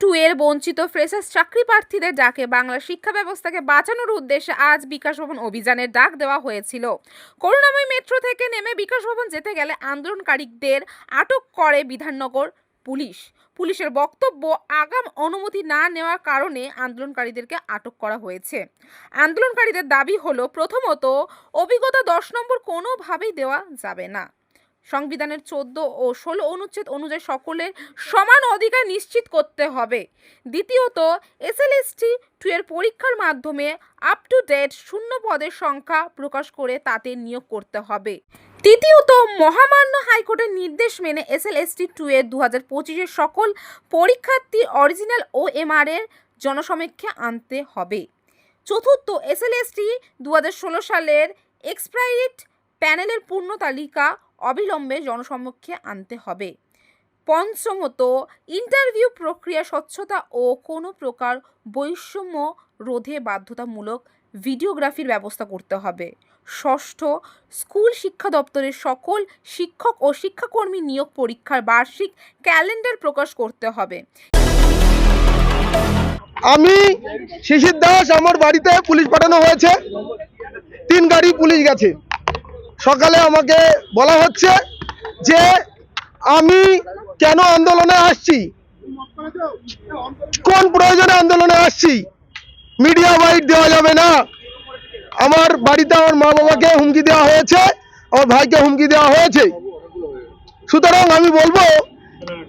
Two এর বঞ্চিত freshers চাকরি প্রার্থীদের ডাকে বাংলা শিক্ষা ব্যবস্থাকে বাঁচানোর উদ্দেশ্যে আজ বিকাশ ভবন অভিযানের ডাক দেওয়া হয়েছিল। করুণাময়ী মেট্রো থেকে নেমে বিকাশ ভবন যেতে গেলে আন্দোলনকারীদের আটক করে বিধাননগর পুলিশ। পুলিশের বক্তব্য, আগাম অনুমতি না নেওয়ার কারণে আন্দোলনকারীদেরকে আটক করা হয়েছে। আন্দোলনকারীদের দাবি হলো, প্রথমত, অভিজ্ঞতা দশ নম্বর কোনোভাবেই দেওয়া যাবে না। সংবিধানের চোদ্দ ও ষোলো অনুচ্ছেদ অনুযায়ী সকলের সমান অধিকার নিশ্চিত করতে হবে। দ্বিতীয়ত এসএলএসটি টু এর পরীক্ষার মাধ্যমে আপ টু ডেট শূন্য পদের সংখ্যা প্রকাশ করে তাতে নিয়োগ করতে হবে। তৃতীয়ত, মহামান্য হাইকোর্টের নির্দেশ মেনে এসএলএসটি টু এর দু হাজার পঁচিশের সকল পরীক্ষার্থী অরিজিনাল ও এমআর এর জনসমীক্ষা আনতে হবে। চতুর্থ এসএলএসটি দু হাজার ষোলো সালের এক্সপাইরিট প্যানেলের পূর্ণ তালিকা অবিলম্বে জনসমক্ষে আনতে হবে। পঞ্চমত ইন্টারভিউ প্রক্রিয়া স্বচ্ছতা ও কোনো প্রকার বৈষম্য রোধে বাধ্যতামূলক ভিডিওগ্রাফির ব্যবস্থা করতে হবে। ষষ্ঠ, স্কুল শিক্ষা দপ্তরের সকল শিক্ষক ও শিক্ষাকর্মী নিয়োগ পরীক্ষার বার্ষিক ক্যালেন্ডার প্রকাশ করতে হবে। আমি শিশির দাস, আমার বাড়িতে পুলিশ পাঠানো হয়েছে। তিন গাড়ি পুলিশ গেছে। সকালে আমাকে বলা হচ্ছে যে আমি কেন আন্দোলনে আসছি? কোন প্রয়োজনে আন্দোলনে আসছি? মিডিয়া বাইট দেওয়া যাবে না। আমার বাড়িতে আমার মা বাবাকে হুমকি দেওয়া হয়েছে, আমার ভাইকে হুমকি দেওয়া হয়েছে। সুতরাং আমি বলব,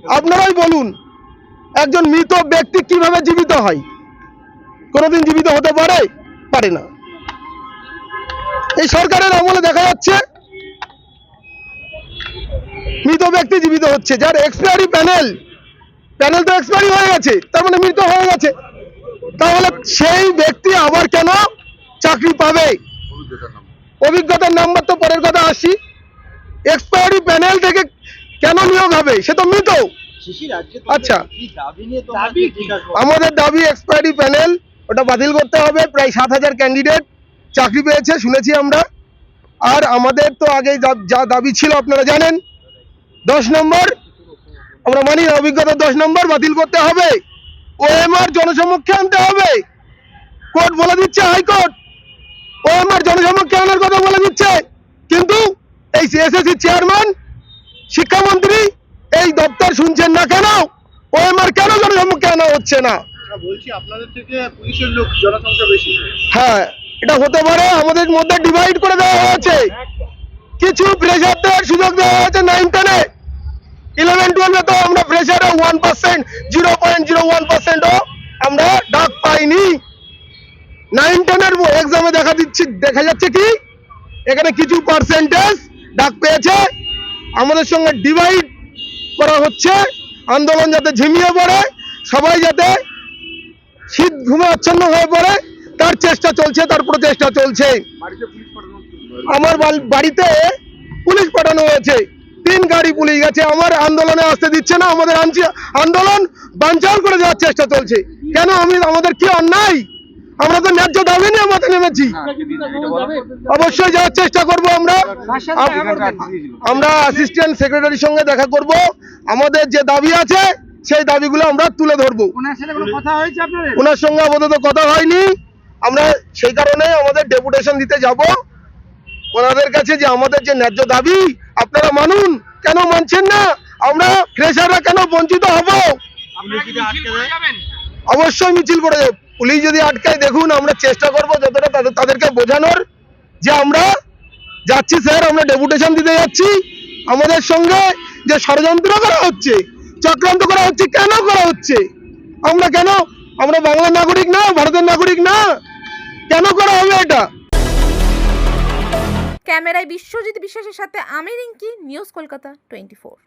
আপনারাই বলুন, একজন মৃত ব্যক্তি কীভাবে জীবিত হয়? কোনোদিন জীবিত হতে পারে? পারে না। এই সরকারের আমলে দেখা যাচ্ছে মৃত ব্যক্তি জীবিত হচ্ছে। যার এক্সপায়ারি প্যানেল প্যানেল তো এক্সপায়ারি হয়ে গেছে তার মানে মৃত হয়ে গেছে। তাহলে সেই ব্যক্তি আবার কেন চাকরি পাবে? অভিজ্ঞতার নাম্বার তো পরের কথা আসি। এক্সপায়ারি প্যানেল থেকে কেন নিয়োগ হবে? সে তো মৃত। আচ্ছা। আমাদের দাবি এক্সপায়ারি প্যানেল ওটা বাতিল করতে হবে। প্রায় সাত হাজার ক্যান্ডিডেট চাকরি পেয়েছে শুনেছি আমরা। আর আমাদের তো আগে যা- দাবি ছিল আপনারা জানেন। দশ নম্বর আমরা মানি অভিজ্ঞতা দশ নম্বর বাতিল করতে হবে। ওএমআর জনসমক্ষে আনতে হবে। কোর্ট বলে দিচ্ছে হাইকোর্ট। ওএমআর জনসমক্ষে আনার কথা বলে দিচ্ছে। কিন্তু এই এসএসসি চেয়ারম্যান শিক্ষামন্ত্রী এই দপ্তর শুনছেন না কেন? ওএমআর কেন জনসম্মুখে আনা হচ্ছে না? বলছি আপনাদের থেকে পুলিশের লোক জনসংখ্যা বেশি। হ্যাঁ এটা হতে পারে আমাদের মধ্যে ডিভাইড করে দেওয়া হয়েছে। কিছু প্রেশার দেওয়ার সুযোগ দেওয়া হয়েছে নাইন টেনে ইলেভেন টুয়েলভে তো আমরা প্রেশারে one percent zero point zero one পার্সেন্টও আমরা ডাক পাইনি। নাইন টেনের এক্সামে দেখা দিচ্ছি, দেখা যাচ্ছে কি? এখানে কিছু পার্সেন্টেজ ডাক পেয়েছে। আমাদের সঙ্গে ডিভাইড করা হচ্ছে। আন্দোলন যাতে ঝিমিয়ে পড়ে, সবাই যাতে শীত ঘুমে আচ্ছন্ন হয়ে পড়ে তার চেষ্টা চলছে তার প্রচেষ্টা চলছে। আমার বাড়িতে পুলিশ পাঠানো হয়েছে। তিন গাড়ি পুলিশ গেছে। আমার আন্দোলনে আসতে দিচ্ছে না আমাদের আন্দোলন বানচাল করে দেওয়ার চেষ্টা চলছে। কেন আমি আমাদের কি অন্যায়? আমরা তো ন্যায্য দাবি নিয়ে মাঠে নেমেছি। অবশ্যই যাওয়ার চেষ্টা করব আমরা। আম- আমরা অ্যাসিস্ট্যান্ট সেক্রেটারির সঙ্গে দেখা করব। আমাদের যে দাবি আছে সেই দাবিগুলো আমরা তুলে ধরবো। ওনার সঙ্গে আপাতত কথা হয়নি। আমরা সেই কারণে আমাদের ডেপুটেশন দিতে যাব। ওনাদের কাছে যে আমাদের যে ন্যায্য দাবি আপনারা মানুন কেন মানছেন না? আমরা ফ্রেশাররা কেন বঞ্চিত হব? অবশ্যই মিছিল করে। পুলিশ যদি আটকায় দেখুন আমরা চেষ্টা করব যতটা তাদের তাদেরকে বোঝানোর যে আমরা যাচ্ছি স্যার আমরা ডেপুটেশন দিতে যাচ্ছি। আমাদের সঙ্গে যে ষড়যন্ত্র করা হচ্ছে চক্রান্ত করা হচ্ছে কেন করা হচ্ছে? আমরা কেন আমরা বাংলার নাগরিক না ভারতের নাগরিক না? কেন করা হবে এটা? ক্যামেরায় বিশ্বজিৎ বিশ্বাসের সাথে আমি Rinki news Kolkata twenty four.